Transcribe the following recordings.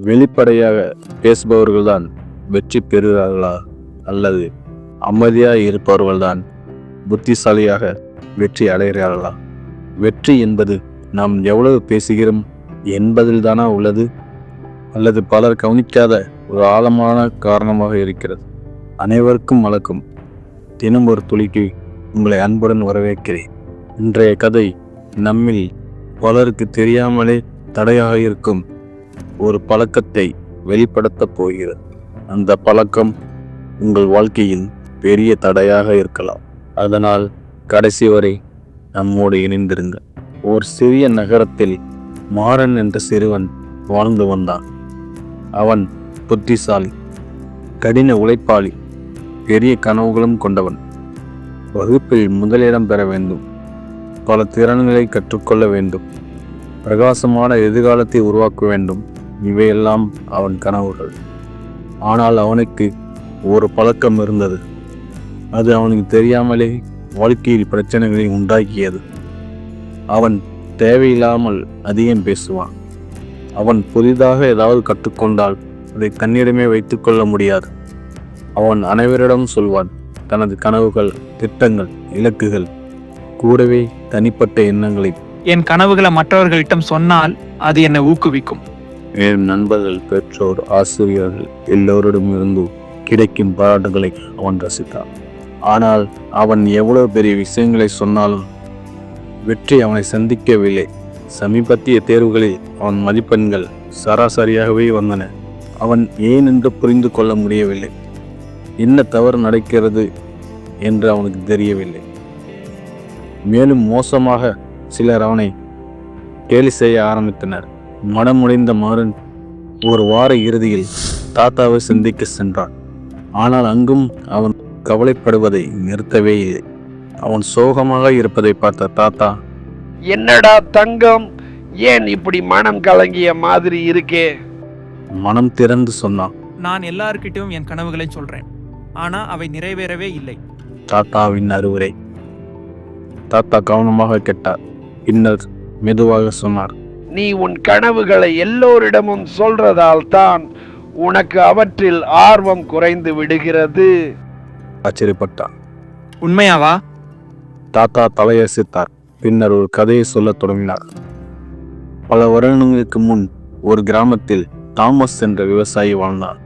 வெளிப்படையாக பேசுபவர்கள்தான் வெற்றி பெறுகிறார்களா அல்லது அமைதியாக இருப்பவர்கள்தான் புத்திசாலியாக வெற்றி அடைகிறார்களா? வெற்றி என்பது நாம் எவ்வளவு பேசுகிறோம் என்பதில்தானா உள்ளது? அல்லது பலர் கவனிக்காத ஒரு ஆழமான காரணமாக இருக்கிறது. அனைவருக்கும் வழக்கம் தினம் ஒரு துளிக்கு உங்களை அன்புடன் வரவேற்கிறேன். இன்றைய கதை நம்மில் பலருக்கு தெரியாமலே தடையாக இருக்கும் ஒரு பழக்கத்தை வெளிப்படுத்தப் போகிறது. அந்த பழக்கம் உங்கள் வாழ்க்கையின் பெரிய தடையாக இருக்கலாம். அதனால் கடைசி வரை நம்மோடு இணைந்திருங்க ஒரு சிறிய நகரத்தில் மாறன் என்ற சிறுவன் வாழ்ந்து வந்தான். அவன் புத்திசாலி கடின உழைப்பாளி பெரிய கனவுகளும் கொண்டவன். வகுப்பில் முதலிடம் பெற வேண்டும். பல திறன்களை கற்றுக்கொள்ள வேண்டும். பிரகாசமான எதிர்காலத்தை உருவாக்க வேண்டும். இவையெல்லாம் அவன் கனவுகள். ஆனால் அவனுக்கு ஒரு பழக்கம் இருந்தது. அது அவனுக்கு தெரியாமலே வாழ்க்கையில் பிரச்சனைகளை உண்டாக்கியது. அவன் தேவையில்லாமல் அதிகம் பேசுவான். அவன் புதிதாக ஏதாவது கற்றுக்கொண்டால் அதை தன்னிடமே வைத்துக்கொள்ள முடியாது. அவன் அனைவரிடம் சொல்வான் தனது கனவுகள் திட்டங்கள் இலக்குகள் கூடவே தனிப்பட்ட எண்ணங்களை என் கனவுகளை மற்றவர்களிடம் சொன்னால் அது என்னை ஊக்குவிக்கும். மேலும் நண்பர்கள் பெற்றோர் ஆசிரியர்கள் எல்லோரிடமிருந்து கிடைக்கும் பாராட்டுகளை அவன் ரசித்தான். ஆனால் அவன் எவ்வளவு பெரிய விஷயங்களை சொன்னாலும் வெற்றி அவனை சந்திக்கவில்லை. சமீபத்திய தேர்வுகளில் அவன் மதிப்பெண்கள் சராசரியாகவே வந்தன. அவன் ஏன் என்று புரிந்து கொள்ள முடியவில்லை. என்ன தவறு நடக்கிறது என்று அவனுக்கு தெரியவில்லை. மேலும் மோசமாக சிலர் அவனை கேலி செய்ய ஆரம்பித்தனர். மனமுடைந்த மாறன் ஒரு வார இறுதியில் தாத்தாவை சந்திக்க சென்றான். ஆனால் அங்கும் அவன் கவலைப்படுவதை நிறுத்தவே இல்லை. அவன் சோகமாக இருப்பதை பார்த்த தாத்தா என்னடா தங்கம்? ஏன் இப்படி மனம் கலங்கிய மாதிரி இருக்கே? மனம் திறந்து சொன்னான். நான் எல்லார்கிட்டயும் என் கனவுகளை சொல்றேன். ஆனா அவை நிறைவேறவே இல்லை. தாத்தாவின் அறிவுரை. தாத்தா கவனமாக கேட்டார். பின்னர் மெதுவாக சொன்னார். நீ உன் கனவுகளை எல்லோரிடமும் சொல்றதால் தான் உனக்கு அவற்றில் ஆர்வம் குறைந்து விடுகிறது. ஆச்சரியப்பட்டார் உண்மையாவா? தாத்தா தலையசித்தார். பின்னர் ஒரு கதையை சொல்லத் தொடங்கினார். பல வருடங்களுக்கு முன் ஒரு கிராமத்தில் தாமஸ் என்ற விவசாயி வாழ்ந்தான்.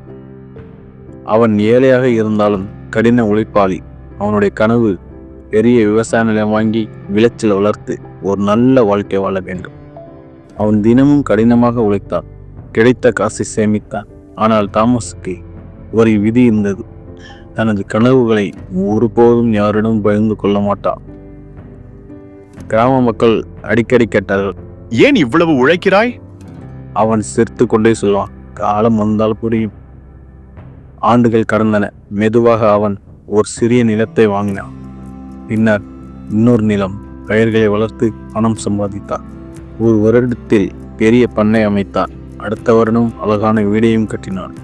அவன் ஏழையாக இருந்தாலும் கடின உழைப்பாளி. அவனுடைய கனவு பெரிய விவசாய நிலம் வாங்கி விளைச்சல் வளர்த்து ஒரு நல்ல வாழ்க்கை வாழ வேண்டும். அவன் தினமும் கடினமாக உழைத்தான் கிடைத்த காசை சேமித்தான். ஆனால் தாமஸுக்கு ஒரு விதி இருந்தது. தனது கனவுகளை ஒருபோதும் யாரிடம் பகிர்ந்து கொள்ள மாட்டான். கிராம மக்கள் அடிக்கடி கேட்டார்கள் ஏன் இவ்வளவு உழைக்கிறாய்? அவன் சிரித்து கொண்டே சொல்வான் காலம் வந்தால் புரியும். ஆண்டுகள் கடந்தன. மெதுவாக அவன் ஒரு சிறிய நிலத்தை வாங்கினான். பின்னர் இன்னொரு நிலம் பயிர்களை வளர்த்து பணம் சம்பாதித்தான். ஒரு வருடத்தில் பெரிய பண்ணை அமைத்தார். அடுத்த வருடம் அழகான வீடையும் கட்டினான்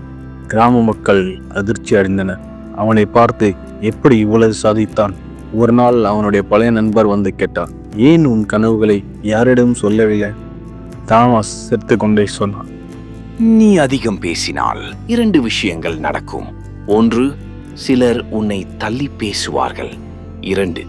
கிராம மக்கள் அதிர்ச்சி அடைந்தனர். அவனை பார்த்து எப்படி இவ்வளவு சாதித்தான்? ஒரு நாள் அவனுடைய பழைய நண்பர் வந்து கேட்டார். ஏன் உன் கனவுகளை யாரிடம் சொல்லவில்லை? தாமஸ் சிரித்து கொண்டே சொன்னான் நீ அதிகம் பேசினால் இரண்டு விஷயங்கள் நடக்கும். ஒன்று சிலர் உன்னை தள்ளி பேசுவார்கள். இரண்டு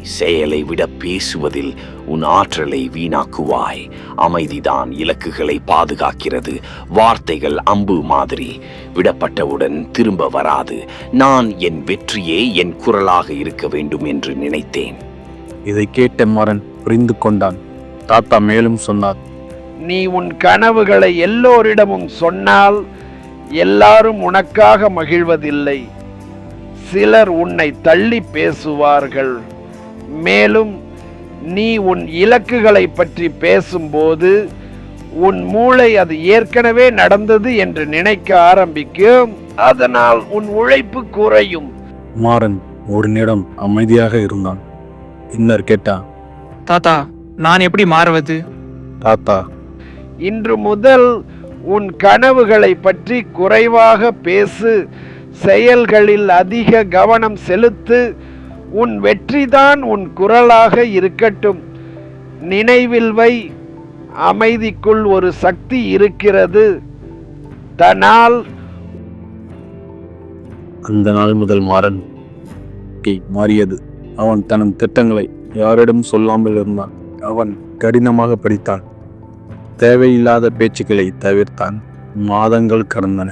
நீ செயலை விட பேசுவதில் உன் ஆற்றலை வீணாக்குவாய். அமைதிதான் இலக்குகளை பாதுகாக்கிறது. வார்த்தைகள் அம்பு மாதிரி. விடப்பட்டவுடன் திரும்ப வராது. நான் என் வெற்றியே என் குரலாக இருக்க வேண்டும் என்று நினைத்தேன். இதை கேட்ட மாறன் புரிந்து கொண்டான். தாத்தா மேலும் சொன்னார். நீ உன் கனவுகளை எல்லோரிடமும் சொன்னால் எல்லாரும் உனக்காக மகிழ்வதில்லை. சிலர் உன்னை தள்ளி பேசுவார்கள். மேலும் நீ உன் இலக்குகளை பற்றி பேசும்போது உன் மூளை அது ஏற்கனவே நடந்தது என்று நினைக்க ஆரம்பிக்கும். அதனால் உன் உழைப்பு குறையும். மாறன் ஒரு நிமிடம் அமைதியாக இருந்தான். பின்னர் கேட்டான் தாத்தா நான் எப்படி மாறுவது? தாத்தா. இன்று முதல் உன் கனவுகளை பற்றி குறைவாக பேசு. செயல்களில் அதிக கவனம் செலுத்து. உன் வெற்றிதான் உன் குரலாக இருக்கட்டும். நினைவில் வை அமைதிக்குள் ஒரு சக்தி இருக்கிறது. தனால் அந்த நாள் முதல் மாறன். மாறியது. அவன் தனது திட்டங்களை யாரிடம் சொல்லாமல் இருந்தான். அவன் கடினமாக படித்தான். தேவையில்லாத பேச்சுக்களை தவிர்த்தான். மாதங்கள் கடந்தன.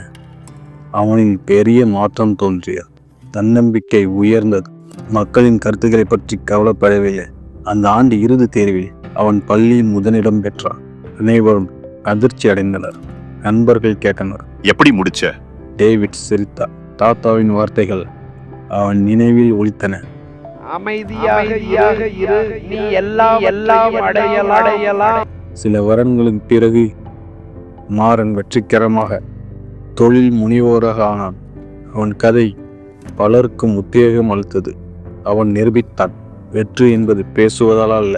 அவனில் பெரிய மாற்றம் தோன்றியது. தன்னம்பிக்கை உயர்ந்தது. மக்களின் கருத்துக்களை பற்றி கவலைப்படவில்லை. அந்த ஆண்டு இறுதி தேர்வில் அவன் பள்ளியில் முதலிடம் பெற்றான். அனைவரும் அதிர்ச்சி அடைந்தனர். நண்பர்கள் கேட்டனர். எப்படி முடிச்ச? டேவிட் சிரித்தார் தாத்தாவின் வார்த்தைகள் அவன் நினைவில் ஒலித்தன. அமைதியாக இரு. நீ எல்லாம் எல்லாம் அடையலாம். சில வருடங்களுக்கு பிறகு மாறன் வெற்றிகரமாக தொழில் முனைவோராக ஆனான். அவன் கதை பலருக்கும் உத்வேகம் அளித்தது. அவன் நிரூபித்தான். வெற்றி என்பது பேசுவதால் அல்ல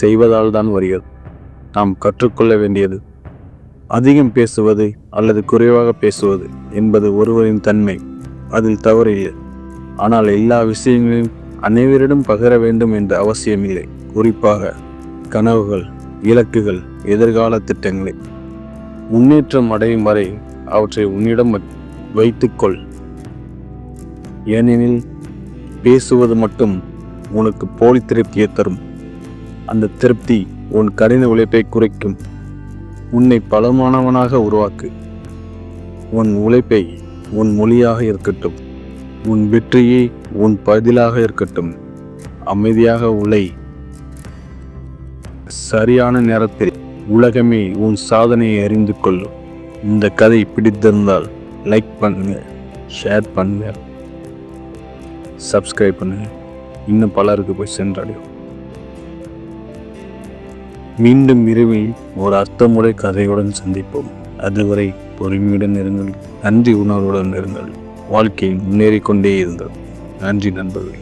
செய்வதால் தான் வருகிறது. நாம் கற்றுக்கொள்ள வேண்டியது அதிகம் பேசுவது அல்லது குறைவாக பேசுவது என்பது ஒருவரின் தன்மை. அதில் தவறில்லை ஆனால் எல்லா விஷயங்களையும் அனைவரிடம் பகிர வேண்டும் என்ற அவசியமில்லை குறிப்பாக கனவுகள் இலக்குகள் எதிர்கால திட்டங்களை. முன்னேற்றம் அடையும் வரை அவற்றை உன்னிடம் வைத்துக்கொள் ஏனெனில் பேசுவது மட்டும் உனக்கு போலி திருப்தியை தரும். அந்த திருப்தி உன் கடின உழைப்பை குறைக்கும். உன்னை பலமானவனாக உருவாக்கு. உன் உழைப்பை உன் மொழியாக இருக்கட்டும். உன் வெற்றியை உன் பதிலாக இருக்கட்டும். அமைதியாக உழை. சரியான நேரத்தில் உலகமே உன் சாதனையை அறிந்து கொள்ளும். இந்த கதை பிடித்திருந்தால் லைக் பண்ணுங்கள் ஷேர் பண்ணுங்கள் சப்ஸ்கிரைப் பண்ணுங்க இன்னும் பலருக்கு போய் சென்றடையும். மீண்டும் இரவில் ஒரு அர்த்தமுறை கதையுடன் சந்திப்போம். அதுவரை பொறுமையுடன் இருங்கள். நன்றி உணர்வுடன் இருங்கள். வாழ்க்கையில் முன்னேறிக்கொண்டே இருங்கள். நன்றி நண்பர்களே.